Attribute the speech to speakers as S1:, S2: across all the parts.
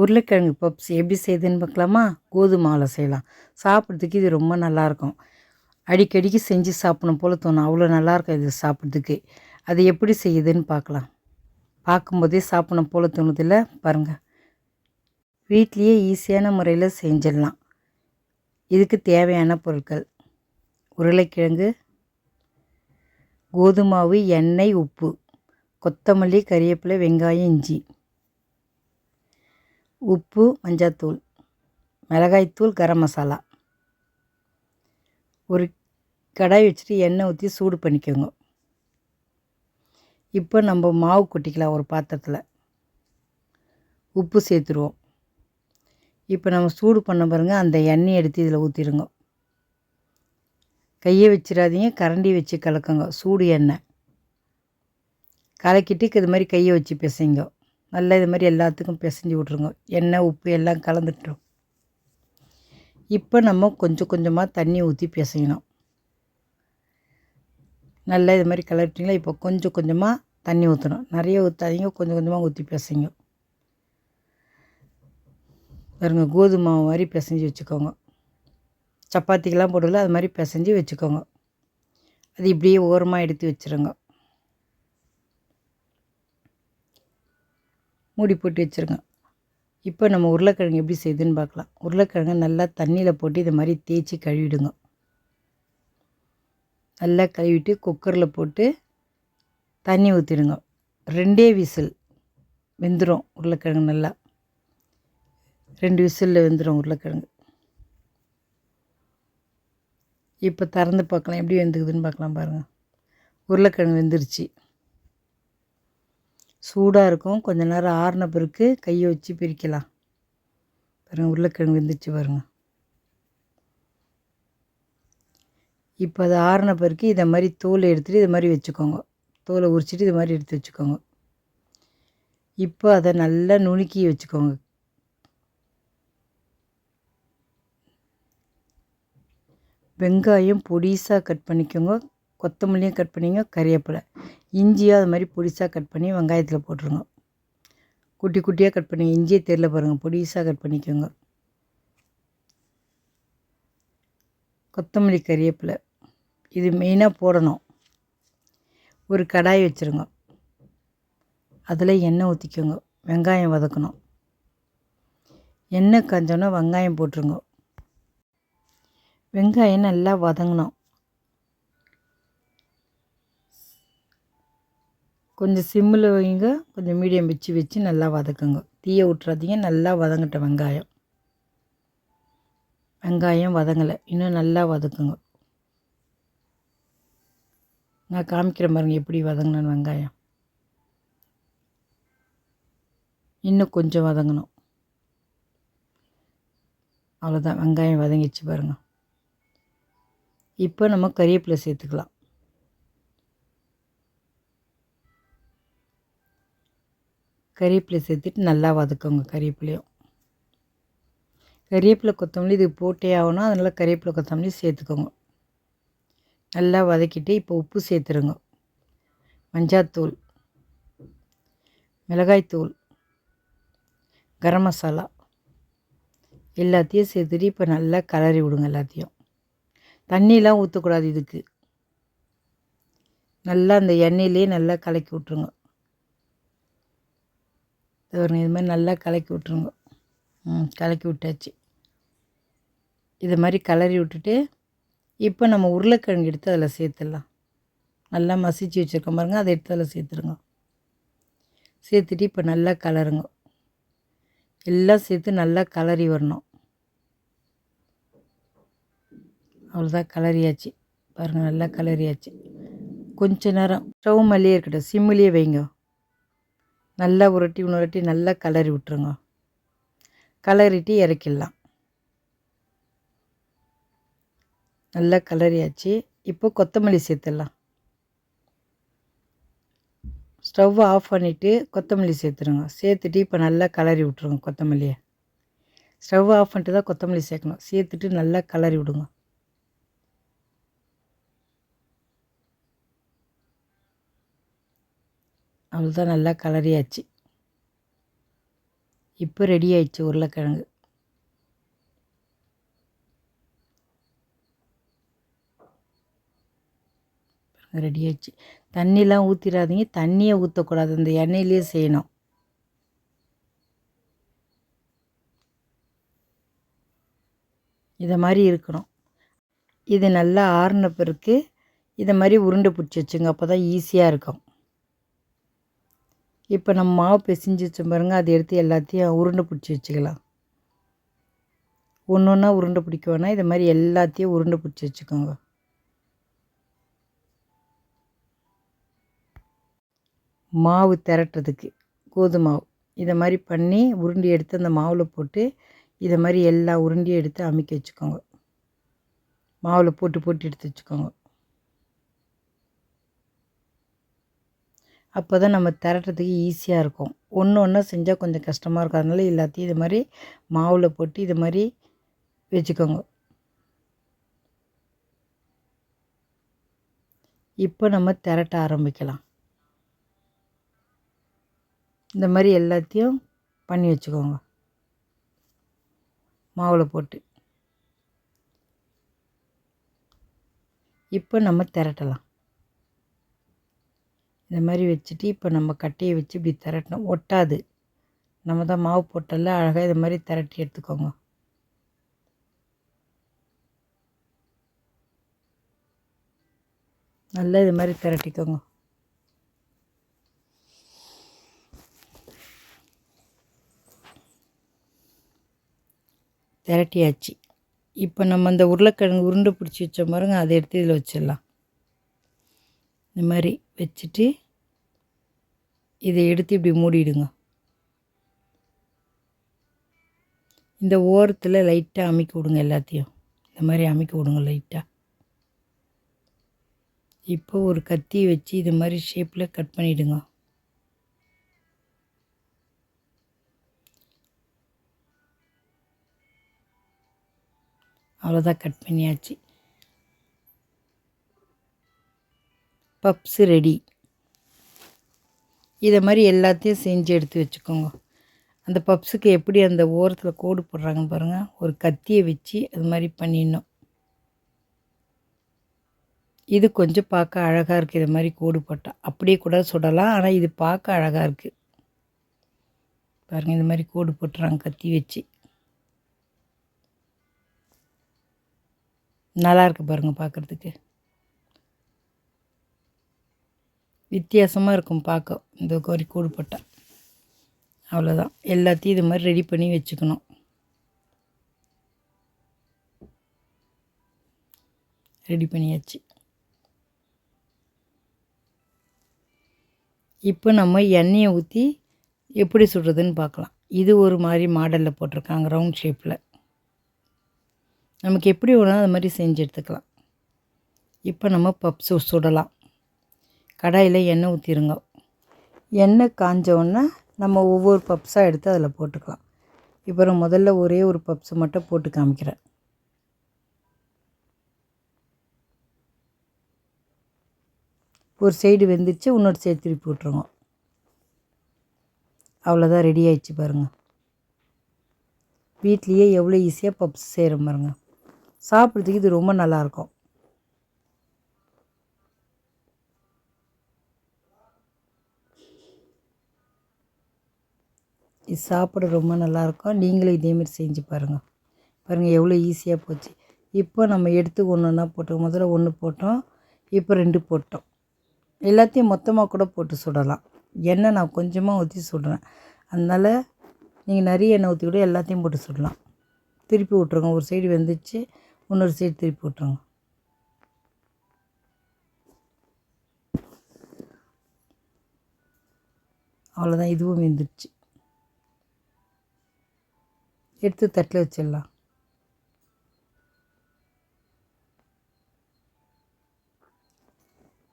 S1: உருளைக்கிழங்கு பப்ஸ் எப்படி செய்யுதுன்னு பார்க்கலாமா? கோதுமை மாவில் செய்யலாம். சாப்பிட்றதுக்கு இது ரொம்ப நல்லாயிருக்கும். அடிக்கடிக்கு செஞ்சு சாப்பிடணும் போல் தோணும். அவ்வளோ நல்லாயிருக்கும் இது சாப்பிட்றதுக்கு. அது எப்படி செய்யுதுன்னு பார்க்கலாம். பார்க்கும்போதே சாப்பிடணும் போல் தோணுதில்ல? பாருங்கள் வீட்லேயே ஈஸியான முறையில் செஞ்சிடலாம். இதுக்கு தேவையான பொருட்கள். உருளைக்கிழங்கு கோதுமாவு எண்ணெய் உப்பு கொத்தமல்லி கறிவேப்பிலை வெங்காயம் இஞ்சி. உப்பு மஞ்சத்தூள் மிளகாய்த்தூள் கரம் மசாலா. ஒரு கடாய் வச்சுட்டு எண்ணெய் ஊற்றி சூடு பண்ணிக்கோங்க. இப்போ நம்ம மாவு கொட்டிக்கலாம் ஒரு பாத்திரத்தில். உப்பு சேர்த்துருவோம். இப்போ நம்ம சூடு பண்ண பாருங்க அந்த எண்ணெயை எடுத்து இதில் ஊற்றிடுங்க கையை வச்சிடாதீங்க கரண்டி வச்சு கலக்குங்க சூடு எண்ணெய். கலக்கிட்டு இது மாதிரி கையை வச்சு பிசைங்க. நல்லா இது மாதிரி எல்லாத்துக்கும் பிசைஞ்சு விட்ருங்க எண்ணெய் உப்பு எல்லாம் கலந்துட்டோம். இப்போ நம்ம கொஞ்சம் கொஞ்சமாக தண்ணி ஊற்றி பிசையணும். நல்லா இது மாதிரி கலர்ட்டிங்களா? இப்போ கொஞ்சம் கொஞ்சமாக தண்ணி ஊற்றணும் நிறைய ஊற்றாதீங்க கொஞ்சம் கொஞ்சமாக ஊற்றி பிசைங்க. பாருங்க கோதுமை மாவு மாதிரி பிசைஞ்சு வச்சுக்கோங்க. சப்பாத்திக்கெலாம் போடல அது மாதிரி பிசைஞ்சு வச்சுக்கோங்க. அது இப்படியே ஓரமாக எடுத்து வச்சுருங்க. மூடி போட்டு வச்சுருங்க. இப்போ நம்ம உருளைக்கிழங்கு எப்படி செய்யுதுன்னு பார்க்கலாம். உருளைக்கிழங்கு நல்லா தண்ணியில் போட்டு இதை மாதிரி தேய்ச்சி கழுவிடுங்க. நல்லா கழுவிட்டு குக்கரில் போட்டு தண்ணி ஊற்றிடுங்க ரெண்டே விசில் வெந்துடும் உருளைக்கிழங்கு நல்லா. ரெண்டு விசிலில் வெந்துடும் உருளைக்கிழங்கு. இப்போ திறந்து பார்க்கலாம். எப்படி வெந்துக்குதுன்னு பார்க்கலாம் பாருங்கள் உருளைக்கிழங்கு வெந்துருச்சு. சூடாக இருக்கும். கொஞ்ச நேரம் ஆறின பிறகு கையை வச்சு பிரிக்கலாம். பாருங்கள் உருளைக்கிழங்கு வெந்துச்சு பாருங்கள் இப்போ அது ஆறின பிறகு இதை மாதிரி தோலை எடுத்துகிட்டு இது மாதிரி வச்சுக்கோங்க. தோலை உரிச்சிட்டு இது மாதிரி எடுத்து வச்சுக்கோங்க. இப்போ அதை நல்லா நுணுக்கி வச்சுக்கோங்க. வெங்காயம் பொடிசாக கட் பண்ணிக்கோங்க. கொத்தமல்லியும் கட் பண்ணிங்க கறிவேப்பிலை. இஞ்சியும் அது மாதிரி பொடிசாக கட் பண்ணி வெங்காயத்தில் போட்டுருங்க. குட்டி குட்டியாக கட் பண்ணி இஞ்சியே தெரில பாருங்கள் பொடிசாக கட் பண்ணிக்கோங்க. கொத்தமல்லி கறிவேப்பிலை. இது மெயினாக போடணும். ஒரு கடாய் வச்சுருங்க. அதில் எண்ணெய் ஊற்றிக்கோங்க வெங்காயம் வதக்கணும். எண்ணெய் காஞ்சோன்னா வெங்காயம் போட்டுருங்க. வெங்காயம் நல்லா வதங்கணும். கொஞ்சம் சிம்மில் வைங்க கொஞ்சம் மீடியம் வச்சு வச்சு நல்லா வதக்குங்க. தீயை விட்றாதீங்க நல்லா வதங்கட்ட வெங்காயம். வெங்காயம் வதங்கலை இன்னும் நல்லா வதக்குங்க. நான் காமிக்கிற பாருங்க எப்படி வதங்கினேன் வெங்காயம். இன்னும் கொஞ்சம் வதங்கணும். அவ்வளோதான் வெங்காயம் வதங்கிச்சு பாருங்கள் இப்போ நம்ம கறிவேப்பிலை சேர்த்துக்கலாம். கறிவேப்பிலை சேர்த்துட்டு நல்லா வதக்குங்க கறிவேப்பிலையும். கறிவேப்பிலை கொத்தமல்லி இது போட்டே ஆகணும். அதனால் கறிவேப்பிலை கொத்தமல்லி சேர்த்துக்கோங்க. நல்லா வதக்கிட்டு இப்போ உப்பு சேர்த்துருங்க. மஞ்சாத்தூள் மிளகாய்த்தூள் கரம் மசாலா எல்லாத்தையும் சேர்த்துட்டு இப்போ நல்லா கலரி விடுங்க எல்லாத்தையும். தண்ணியெலாம் ஊற்றக்கூடாது இதுக்கு. நல்லா அந்த எண்ணெயிலே நல்லா கலக்கி விட்ருங்க பாருங்க இது மாதிரி நல்லா கலக்கி விட்ருங்க ம் கலக்கி விட்டாச்சு. இது மாதிரி கலரி விட்டுட்டு இப்போ நம்ம உருளைக்கிழங்கு எடுத்து அதில் சேர்த்துடலாம். நல்லா மசிச்சு வச்சுருக்கோம் பாருங்கள் அதை எடுத்து அதில் சேர்த்துருங்க. சேர்த்துட்டு இப்போ நல்லா கலருங்க. எல்லாம் சேர்த்து நல்லா கலரி வரணும். அவ்வளோதான் கலரியாச்சு பாருங்கள் நல்லா கலரியாச்சு கொஞ்ச நேரம் ஸ்டவ் மேலேயே இருக்கட்டும் சிம்மிலேயே வைங்க. நல்லா உருட்டி உருட்டி நல்லா கலரி விட்டுருங்க. கலரிட்டு இறக்கிடலாம். நல்லா கலரியாச்சு இப்போ கொத்தமல்லி சேர்த்துடலாம். ஸ்டவ் ஆஃப் பண்ணிவிட்டு கொத்தமல்லி சேர்த்துருங்க. சேர்த்துட்டு இப்போ நல்லா கலரி விட்ருங்க கொத்தமல்லியை. ஸ்டவ் ஆஃப் பண்ணிட்டு தான் கொத்தமல்லி சேர்க்கணும். சேர்த்துட்டு நல்லா கலரி விடுங்க. அவ்வளோதான் நல்லா கலரியாச்சு இப்போ ரெடி ஆயிடுச்சு உருளைக்கிழங்கு. ரெடி ஆயிடுச்சு. தண்ணிலாம் ஊற்றிடாதீங்க தண்ணியை ஊற்றக்கூடாது இந்த எண்ணெயிலே செய்யணும். இதை மாதிரி இருக்கணும். இது நல்லா ஆறின பிறகு இதை மாதிரி உருண்டை பிடிச்சி வச்சுங்க அப்போ தான் ஈஸியாக இருக்கும். இப்போ நம்ம மாவு பிசைஞ்சு வச்சோம் பாருங்க அதை எடுத்து எல்லாத்தையும் உருண்டை பிடிச்சி வச்சுக்கலாம். ஒன்று ஒன்றா உருண்டை பிடிக்க வேணால் இதை மாதிரி எல்லாத்தையும் உருண்டை பிடிச்சி வச்சுக்கோங்க. மாவு திரட்டுறதுக்கு கோதுமாவு இதை மாதிரி பண்ணி உருண்டி எடுத்து அந்த மாவில் போட்டு இதை மாதிரி எல்லா உருண்டையும் எடுத்து அமைக்க வச்சுக்கோங்க. மாவில் போட்டு போட்டு எடுத்து வச்சுக்கோங்க. அப்போ தான் நம்ம திரட்டுறதுக்கு ஈஸியாக இருக்கும். ஒன்று ஒன்றா செஞ்சால் கொஞ்சம் கஷ்டமாக இருக்கும். அதனால எல்லாத்தையும் இது மாதிரி மாவில் போட்டு இது மாதிரி வச்சுக்கோங்க. இப்போ நம்ம திரட்ட ஆரம்பிக்கலாம். இந்த மாதிரி எல்லாத்தையும் பண்ணி வச்சுக்கோங்க. மாவில் போட்டு. இப்போ நம்ம திரட்டலாம். இந்த மாதிரி வச்சுட்டு இப்போ நம்ம கட்டையை வச்சு இப்படி திரட்டணும். ஒட்டாது. நம்ம தான் மாவு போட்டல அழகாக இது மாதிரி திரட்டி எடுத்துக்கோங்க. நல்லா இது மாதிரி திரட்டிக்கோங்க. திரட்டியாச்சு. இப்போ நம்ம அந்த உருளைக்கிழங்கு உருண்டை பிடிச்சி வச்ச பாருங்க அதை எடுத்து இதில் வச்சிடலாம். இந்த மாதிரி. வச்சுட்டு இதை எடுத்து இப்படி மூடிடுங்க. இந்த ஓரத்தில் லைட்டாக அமுக்கி விடுங்க எல்லாத்தையும். இந்த மாதிரி அமைக்க விடுங்க லைட்டாக இப்போ ஒரு கத்தி வச்சு இது மாதிரி ஷேப்பில் கட் பண்ணிவிடுங்க அவ்வளோதான் கட் பண்ணியாச்சு. Puffs ready. இதை மாதிரி எல்லாத்தையும் செஞ்சு எடுத்து வச்சுக்கோங்க. அந்த பப்ஸுக்கு எப்படி அந்த ஓரத்தில் கோடு போடுறாங்கன்னு பாருங்கள் ஒரு கத்தியை வச்சு அது மாதிரி பண்ணிடணும். இது கொஞ்சம் பார்க்க அழகாக இருக்குது இது மாதிரி கோடு போட்டால் அப்படியே கூட சுடலாம். ஆனால் இது பார்க்க அழகாக இருக்குது பாருங்கள் இது மாதிரி கோடு போட்டுறாங்க கத்தி வச்சு. நல்லா இருக்குது பாருங்கள் பார்க்குறதுக்கு. வித்தியாசமாக இருக்கும் பார்க்க இந்த கோரி கூடு போட்டால் அவ்வளோதான் எல்லாத்தையும் இது மாதிரி ரெடி பண்ணி வச்சுக்கணும். ரெடி பண்ணியாச்சு. இப்போ நம்ம எண்ணெயை ஊற்றி எப்படி சுடுறதுன்னு பார்க்கலாம் இது ஒரு மாதிரி மாடலில் போட்டிருக்காங்க ரவுண்ட் ஷேப்பில் நமக்கு எப்படி வேணும் அது மாதிரி செஞ்சு எடுத்துக்கலாம். இப்போ நம்ம பப்ஸு சுடலாம். கடாயில் எண்ணெய் ஊற்றிடுங்க எண்ணெய் காஞ்ச நம்ம ஒவ்வொரு பப்ஸாக எடுத்து அதில் போட்டுக்கலாம். இப்போ நான் முதல்ல ஒரே ஒரு பப்ஸை மட்டும் போட்டு காமிக்கிறேன். ஒரு சைடு வெந்துருச்சு இன்னொரு சைடு திருப்பி விட்ருங்க அவ்வளோதான் ரெடி ஆயிடுச்சு பாருங்கள் வீட்லேயே எவ்வளோ ஈஸியாக பப்ஸ் செய்கிறோம் பாருங்கள் சாப்பிட்றதுக்கு இது ரொம்ப நல்லாயிருக்கும் இது சாப்பிட ரொம்ப நல்லாயிருக்கும். நீங்களும் இதேமாரி செஞ்சு பாருங்கள் பாருங்கள் எவ்வளோ ஈஸியாக போச்சு. இப்போ நம்ம எடுத்து ஒன்று ஒன்றா போட்டோம். முதல்ல ஒன்று போட்டோம். இப்போ ரெண்டு போட்டோம். எல்லாத்தையும் மொத்தமாக கூட போட்டு சுடலாம். எண்ணெய் நான் கொஞ்சமாக ஊற்றி சுடுறேன். அதனால் நீங்கள் நிறைய எண்ணெய் ஊற்றி கூட எல்லாத்தையும் போட்டு சுடலாம். திருப்பி விட்ருங்க ஒரு சைடு வெந்துச்சு. இன்னொரு சைடு திருப்பி விட்ருங்க அவ்வளோதான் இதுவும் வெந்துடுச்சு எடுத்து தட்டில் வச்சிடலாம்.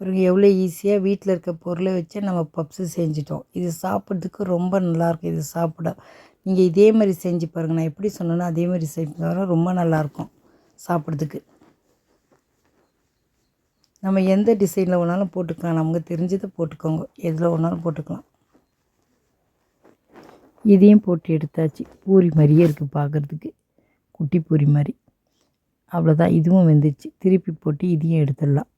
S1: பிறகு எவ்வளோ ஈஸியாக வீட்டில் இருக்க பொருளை வச்சு நம்ம பப்ஸு செஞ்சிட்டோம். இது சாப்பிட்றதுக்கு ரொம்ப நல்லாயிருக்கும். இது சாப்பிட நீங்கள் இதே மாதிரி செஞ்சு பாருங்கள் நான் எப்படி சொன்னேன்னா அதே மாதிரி செஞ்சு ரொம்ப நல்லாயிருக்கும் சாப்பிட்றதுக்கு. நம்ம எந்த டிசைனில் வேணாலும் போட்டுக்கலாம். நமக்கு தெரிஞ்சதை போட்டுக்கோங்க. எதில் வேணாலும் போட்டுக்கலாம். இதையும் போட்டு எடுத்தாச்சு. பூரி மாதிரியே இருக்குது பார்க்குறதுக்கு. குட்டி பூரி மாதிரி. அவ்வளோதான் இதுவும் வெந்துச்சு திருப்பி போட்டு இதையும் எடுத்துடலாம்.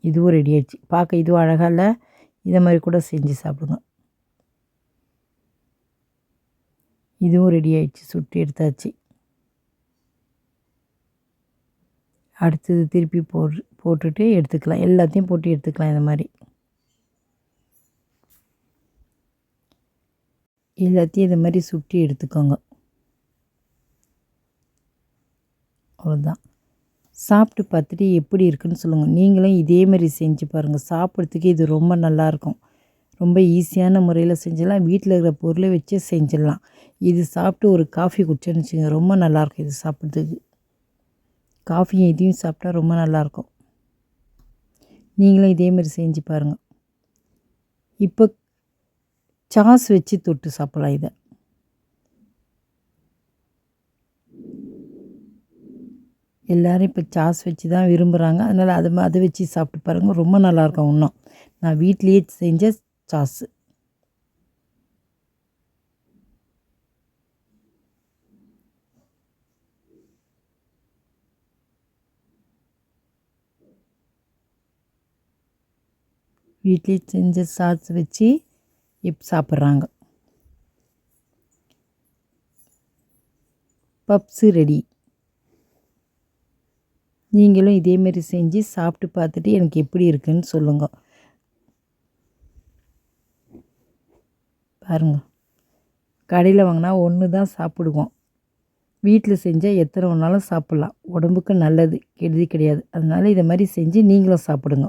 S1: இதுவும் ரெடி ஆயிடுச்சு. பார்க்க இதுவும் அழகாக இல்லை? இதை மாதிரி கூட செஞ்சு சாப்பிடுங்க இதுவும் ரெடி ஆயிடுச்சு. சுட்டு எடுத்தாச்சு. அடுத்தது திருப்பி போட்டு போட்டுட்டு எடுத்துக்கலாம். எல்லாத்தையும் போட்டு எடுத்துக்கலாம் இந்த மாதிரி. எல்லாத்தையும் இது மாதிரி சுட்டி எடுத்துக்கோங்க. அவ்வளோதான் சாப்பிட்டு பார்த்துட்டு எப்படி இருக்குன்னு சொல்லுங்கள் நீங்களும் இதே மாதிரி செஞ்சு பாருங்கள் சாப்பிட்றதுக்கு இது ரொம்ப நல்லாயிருக்கும் ரொம்ப ஈஸியான முறையில் செஞ்சிடலாம். வீட்டில் இருக்கிற பொருளை வச்சே செஞ்சிடலாம். இது சாப்பிட்டு ஒரு காஃபி குடிச்சேன்னு வச்சுங்க ரொம்ப நல்லாயிருக்கும் இது சாப்பிட்றதுக்கு. காஃபியும் இதையும் சாப்பிட்டா ரொம்ப நல்லாயிருக்கும் நீங்களும் இதே மாதிரி செஞ்சு பாருங்கள் இப்போ சாஸ் வச்சு தொட்டு சாப்பிட்லாம் இதை. எல்லோரும் இப்போ சாஸ் வச்சு தான் விரும்புகிறாங்க அதனால் அது அதை வச்சு சாப்பிட்டு பாருங்கள் ரொம்ப நல்லாயிருக்கும் இன்னும். நான் வீட்லேயே செஞ்ச சாஸு. வீட்லேயே செஞ்ச சாஸ் வச்சு இப்போ சாப்பிட்றாங்க. Puffs ready. நீங்களும் இதேமாரி செஞ்சு சாப்பிட்டு பார்த்துட்டு எனக்கு எப்படி இருக்குன்னு சொல்லுங்க. பாருங்க. கடையில் வாங்கினா ஒன்று தான் சாப்பிடுவோம். வீட்டில் செஞ்சால் எத்தனை வேணாலும் சாப்பிட்லாம். உடம்புக்கு நல்லது கெடுதி கிடையாது. அதனால் இதை மாதிரி செஞ்சு நீங்களும் சாப்பிடுங்க.